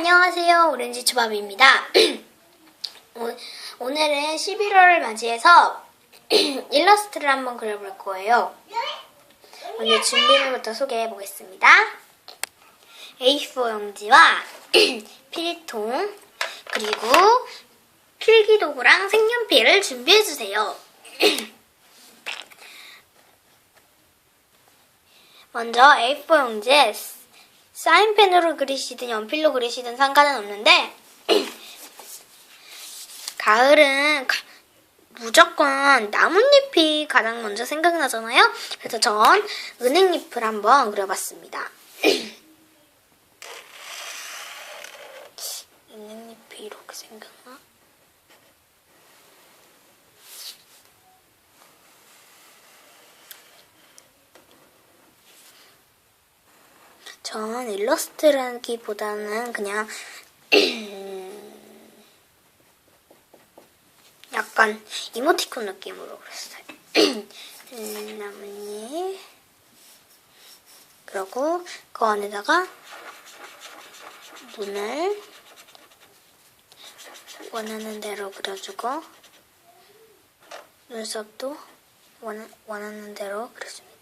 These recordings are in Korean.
안녕하세요. 오렌지 초밥입니다. 오- 오늘은 11월을 맞이해서 일러스트를 한번 그려볼 거예요. 먼저 준비물부터 소개해 보겠습니다. A4 용지와 필통, 그리고 필기도구랑 색연필을 준비해 주세요. 먼저 A4 용지에 사인펜으로 그리시든 연필로 그리시든 상관은 없는데 가을은 가- 무조건 나뭇잎이 가장 먼저 생각나잖아요. 그래서 전 은행잎을 한번 그려봤습니다. 은행잎이 이렇게 생각나? 전 일러스트라기보다는 그냥 약간 이모티콘 느낌으로 그렸어요. 음, 나뭇잎 그리고 그 안에다가 눈을 원하는 대로 그려주고 눈썹도 원, 원하는 대로 그려줍니다.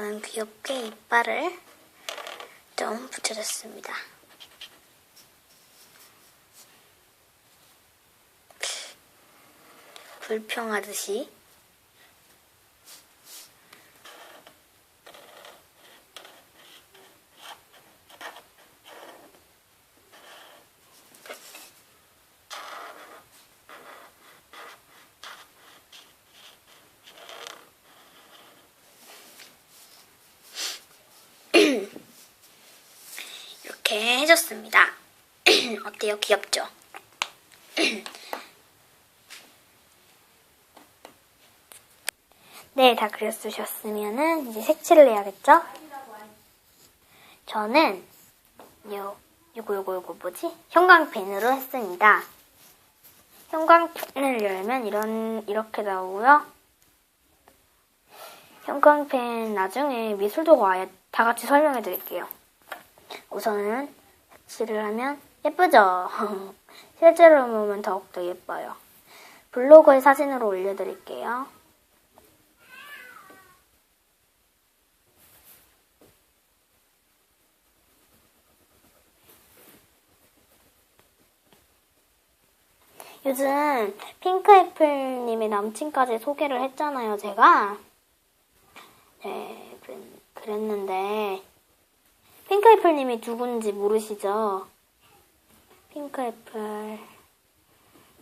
저는 귀엽게 이빨을 좀 붙여줬습니다. 불평하듯이 이렇게 해줬습니다. 어때요? 귀엽죠? 네, 다 그려주셨으면은 이제 색칠을 해야겠죠? 저는 요, 요거 요거 요거 뭐지? 형광펜으로 했습니다. 형광펜을 열면 이런 이렇게 나오고요. 형광펜 나중에 미술도구 아예 다 같이 설명해 드릴게요. 우선은 색칠을 하면 예쁘죠? 실제로 보면 더욱더 예뻐요. 블로그에 사진으로 올려드릴게요. 요즘 핑크애플님의 남친까지 소개를 했잖아요, 제가. 네, 그랬- 그랬는데, 핑크애플님이 누군지 모르시죠? 핑크애플.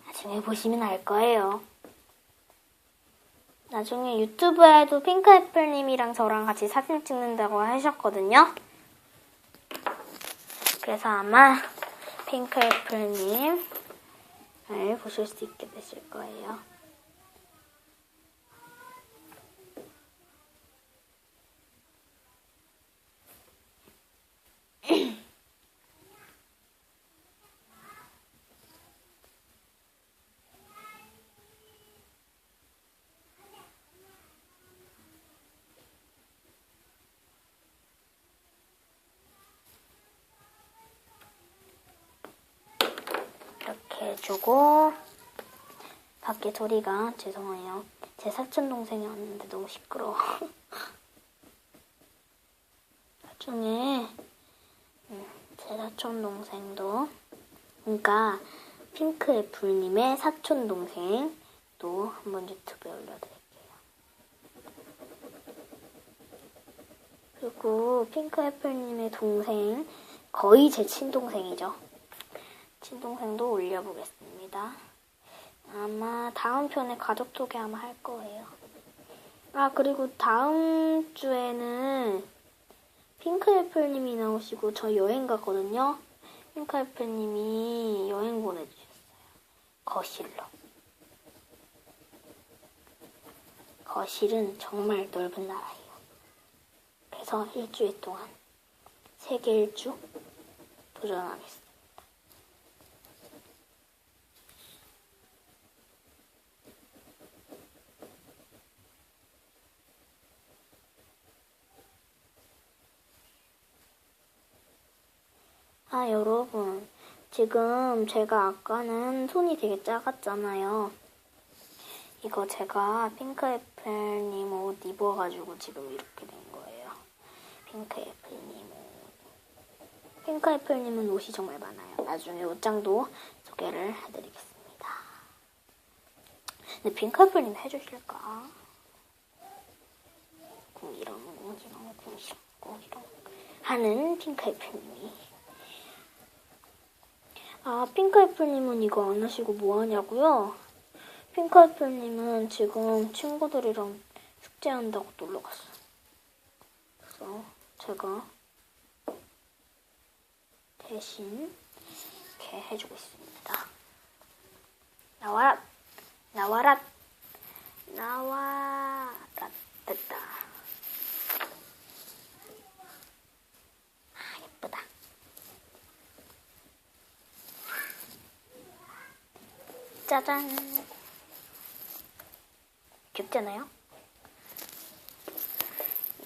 나중에 보시면 알 거예요. 나중에 유튜브에도 핑크애플님이랑 저랑 같이 사진 찍는다고 하셨거든요. 그래서 아마 핑크애플님 을 보실 수 있게 되실 거예요. 이렇게 해주고 밖에 소리가 죄송해요. 제 사촌 동생이 왔는데 너무 시끄러워. 나중에 음, 제 사촌 동생도 그러니까 핑크 애플님의 사촌 동생도 한번 유튜브에 올려드릴게요. 그리고 핑크 애플님의 동생 거의 제 친동생이죠. 친동생도 올려보겠습니다. 아마 다음 편에 가족 소개 아마 할 거예요. 아, 그리고 다음 주에는 핑크애플님이 나오시고 저 여행 가거든요. 핑크애플님이 여행 보내주셨어요. 거실로. 거실은 정말 넓은 나라예요. 그래서 일주일 동안 세계 일주 도전하겠습니다. 아, 여러분. 지금 제가 아까는 손이 되게 작았잖아요. 이거 제가 핑크애플님 옷 입어가지고 지금 이렇게 된 거예요. 핑크애플님 옷. 핑크애플님은 옷이 정말 많아요. 나중에 옷장도 소개를 해드리겠습니다. 근데 핑크애플님 해주실까? 궁이랑 궁이랑 궁이랑 궁이랑 하는 핑크애플님이 아 핑크애플님은 이거 안 하시고 뭐 하냐고요? 핑크애플님은 지금 친구들이랑 숙제한다고 놀러 갔어요. 그래서 제가 대신 이렇게 해주고 있습니다. 나와라! 나와라! 나와라! 됐다. 아, 예쁘다. 짜잔. 귀엽잖아요?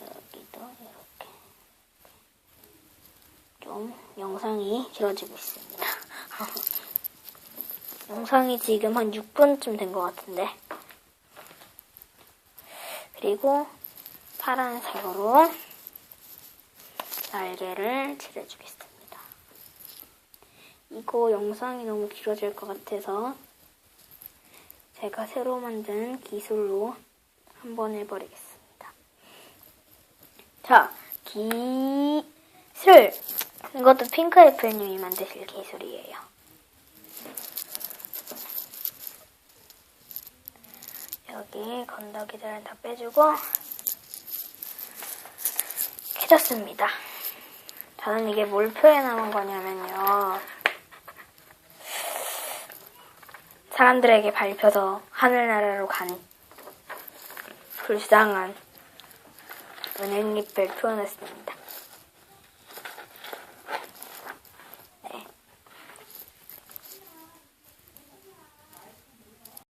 여기도 이렇게. 좀 영상이 길어지고 있습니다. 영상이 지금 한 6분쯤 된 것 같은데. 그리고 파란색으로 날개를 칠해주겠습니다. 이거 영상이 너무 길어질 것 같아서 제가 새로 만든 기술로 한번 해버리겠습니다. 자, 기술! 이것도 핑크애플님이 만드실 기술이에요. 여기 건더기들을 다 빼주고 켜졌습니다. 저는 이게 뭘 표현하는 거냐면요. 사람들에게 밟혀서 하늘나라로 간 불쌍한 은행잎을 표현했습니다.